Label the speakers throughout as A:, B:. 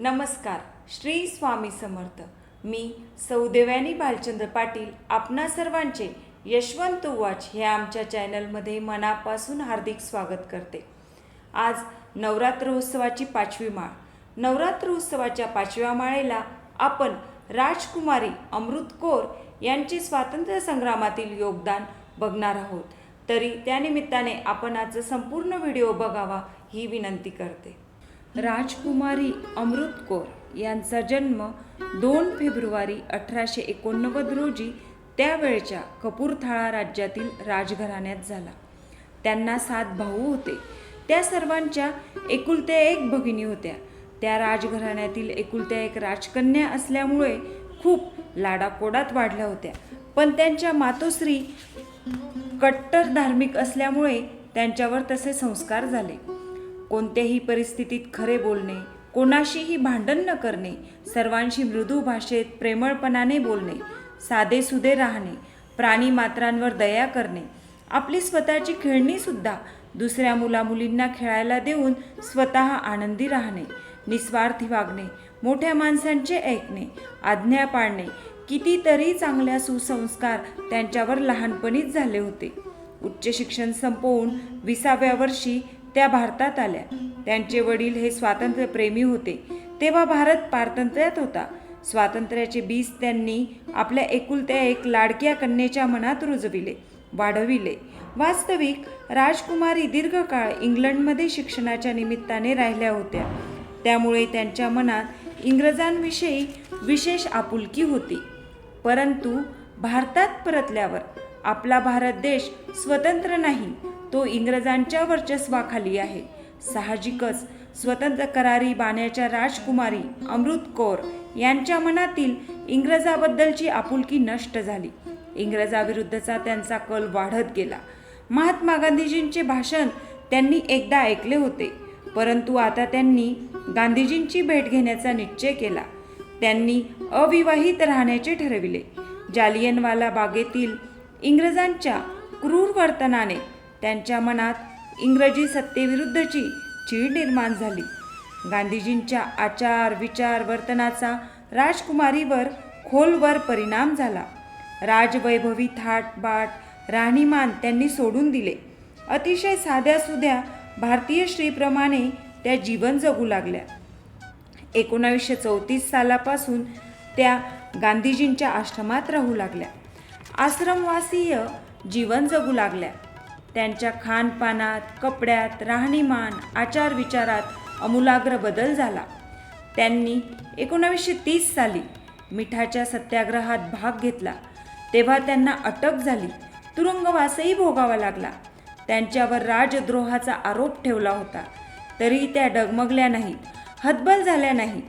A: नमस्कार श्री स्वामी समर्थ. मी सौदेव्यानी भालचंद्र पाटील आपणा सर्वांचे यशवंत वाच ह्या आमच्या चॅनलमध्ये मनापासून हार्दिक स्वागत करते. आज नवरात्र उत्सवाची पाचवी माळ. नवरात्र उत्सवाच्या पाचव्या माळेला आपण राजकुमारी अमृत कौर यांचे स्वातंत्र्य संग्रामातील योगदान बघणार आहोत. तरी त्यानिमित्ताने आपण आजचा संपूर्ण व्हिडिओ बघावा ही विनंती करते. राजकुमारी अमृत कौर यांचा जन्म दोन फेब्रुवारी अठराशे एकोणनव्वद रोजी त्यावेळच्या कपूरथाळा राज्यातील राजघराण्यात झाला. त्यांना सात भाऊ होते. त्या सर्वांच्या एकुलत्या एक भगिनी होत्या. त्या राजघराण्यातील एकुलत्या एक राजकन्या असल्यामुळे खूप लाडाकोडात वाढल्या होत्या. पण त्यांच्या मातोश्री कट्टर धार्मिक असल्यामुळे त्यांच्यावर तसे संस्कार झाले. कोणत्याही परिस्थितीत खरे बोलणे कोणाशीही भांडण न करणे सर्वांशी मृदू भाषेत प्रेमळपणाने बोलणे साधेसुधे राहणे प्राणी मात्रांवर दया करणे आपली स्वतःची खेळणीसुद्धा दुसऱ्या मुलामुलींना खेळायला देऊन स्वतः आनंदी राहणे निस्वार्थी वागणे मोठ्या माणसांचे ऐकणे आज्ञा पाळणे कितीतरी चांगल्या सुसंस्कार त्यांच्यावर लहानपणीच झाले होते. उच्च शिक्षण संपवून विसाव्या वर्षी त्या भारतात आल्या. त्यांचे वडील हे स्वातंत्र्यप्रेमी होते. तेव्हा भारत पारतंत्र्यात होता. स्वातंत्र्याचे बीज त्यांनी आपल्या एकुलत्या एक लाडक्या कन्येच्या मनात रुजविले वाढविले. वास्तविक राजकुमारी दीर्घकाळ इंग्लंडमध्ये शिक्षणाच्या निमित्ताने राहिल्या होत्या. त्यामुळे त्यांच्या मनात इंग्रजांविषयी विशेष आपुलकी होती. परंतु भारतात परतल्यावर आपला भारत देश स्वतंत्र नाही तो इंग्रजांच्या वर्चस्वाखाली आहे. साहजिकच स्वतंत्र करारी बाण्याच्या राजकुमारी अमृत कौर यांच्या मनातील इंग्रजाबद्दलची आपुलकी नष्ट झाली. इंग्रजाविरुद्धचा त्यांचा कल वाढत गेला. महात्मा गांधीजींचे भाषण त्यांनी एकदा ऐकले होते. परंतु आता त्यांनी गांधीजींची भेट घेण्याचा निश्चय केला. त्यांनी अविवाहित राहण्याचे ठरविले. जालियनवाला बागेतील इंग्रजांच्या क्रूर वर्तनाने त्यांच्या मनात इंग्रजी सत्तेविरुद्धची चीड निर्माण झाली. गांधीजींच्या आचार विचार वर्तनाचा राजकुमारीवर खोलवर परिणाम झाला. राजवैभवी थाट बाट राहणीमान त्यांनी सोडून दिले. अतिशय साध्यासुध्या भारतीय स्त्रीप्रमाणे त्या जीवन जगू लागल्या. एकोणावीसशे चौतीस सालापासून त्या गांधीजींच्या आश्रमात राहू लागल्या. आश्रमवासीय जीवन जगू लागल्या. त्यांच्या खानपानात कपड्यात राहणीमान आचारविचारात अमूलाग्र बदल झाला. त्यांनी एकोणावीसशे तीस साली मिठाच्या सत्याग्रहात भाग घेतला. तेव्हा त्यांना अटक झाली. तुरुंगवासही भोगावा लागला. त्यांच्यावर राजद्रोहाचा आरोप ठेवला होता. तरी त्या डगमगल्या नाहीत हतबल झाल्या नाही.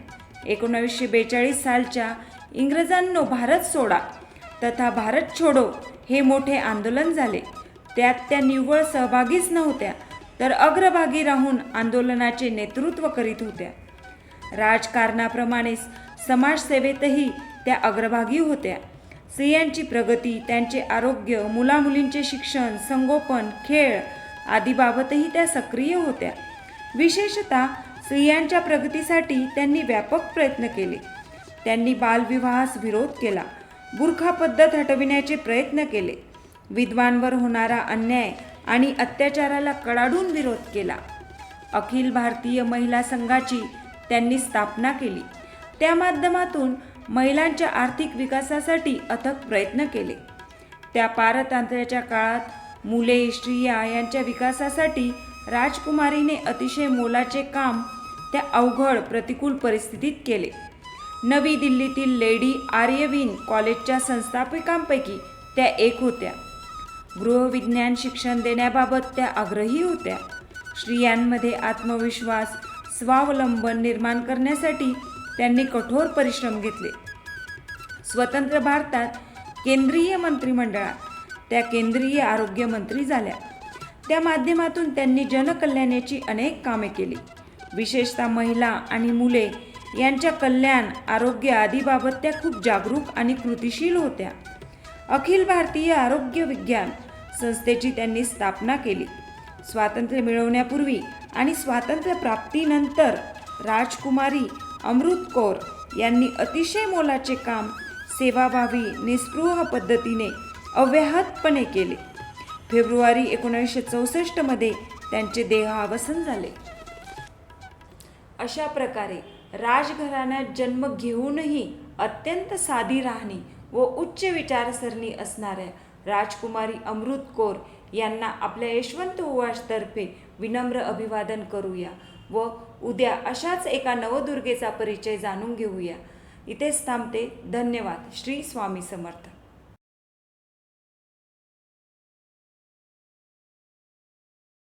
A: एकोणावीसशे बेचाळीस सालच्या इंग्रजांनो भारत सोडा तथा भारत छोडो हे मोठे आंदोलन झाले. त्यात त्या निव्वळ सहभागीच नव्हत्या तर अग्रभागी राहून आंदोलनाचे नेतृत्व करीत होत्या. राजकारणाप्रमाणेच समाजसेवेतही त्या अग्रभागी होत्या. स्त्रियांची प्रगती त्यांचे आरोग्य मुलामुलींचे शिक्षण संगोपन खेळ आदीबाबतही त्या सक्रिय होत्या. विशेषतः स्त्रियांच्या प्रगतीसाठी त्यांनी व्यापक प्रयत्न केले. त्यांनी बालविवाहास विरोध केला. बुरखा पद्धत हटविण्याचे प्रयत्न केले. विद्वांवर होणारा अन्याय आणि अत्याचाराला कडाडून विरोध केला. अखिल भारतीय महिला संघाची त्यांनी स्थापना केली. त्या माध्यमातून महिलांच्या आर्थिक विकासासाठी अथक प्रयत्न केले. त्या पारतंत्र्याच्या काळात मुले स्त्रिया यांच्या विकासासाठी राजकुमारीने अतिशय मोलाचे काम त्या अवघड प्रतिकूल परिस्थितीत केले. नवी दिल्लीतील लेडी आर्यविन कॉलेजच्या संस्थापिकांपैकी त्या एक होत्या. गृहविज्ञान शिक्षण देण्याबाबत त्या आग्रही होत्या. स्त्रियांमध्ये आत्मविश्वास स्वावलंबन निर्माण करण्यासाठी त्यांनी कठोर परिश्रम घेतले. स्वतंत्र भारतात केंद्रीय मंत्रिमंडळात त्या केंद्रीय आरोग्यमंत्री झाल्या. त्या माध्यमातून त्यांनी जनकल्याणाची अनेक कामे केली. विशेषतः महिला आणि मुले यांच्या कल्याण आरोग्य आदीबाबत त्या खूप जागरूक आणि कृतिशील होत्या. अखिल भारतीय आरोग्य विज्ञान संस्थेची त्यांनी स्थापना केली. स्वातंत्र्य मिळवण्यापूर्वी आणि स्वातंत्र्य प्राप्तीनंतर राजकुमारी अमृत कौर यांनी अतिशय मोलाचे काम सेवाभावी निस्पृह पद्धतीने अव्याहतपणे केले. फेब्रुवारी एकोणीसशे चौसष्टमध्ये त्यांचे देहावसन झाले. अशा प्रकारे राजघराण्यात जन्म घेऊनही अत्यंत साधी राहणी व उच्च विचारसरणी असणाऱ्या राजकुमारी अमृत कौर यांना आपल्या यशवंत उवासतर्फे विनम्र अभिवादन करूया व उद्या अशाच एका नवदुर्गेचा परिचय जाणून घेऊया. इथेच थांबते. धन्यवाद. श्री स्वामी समर्थ.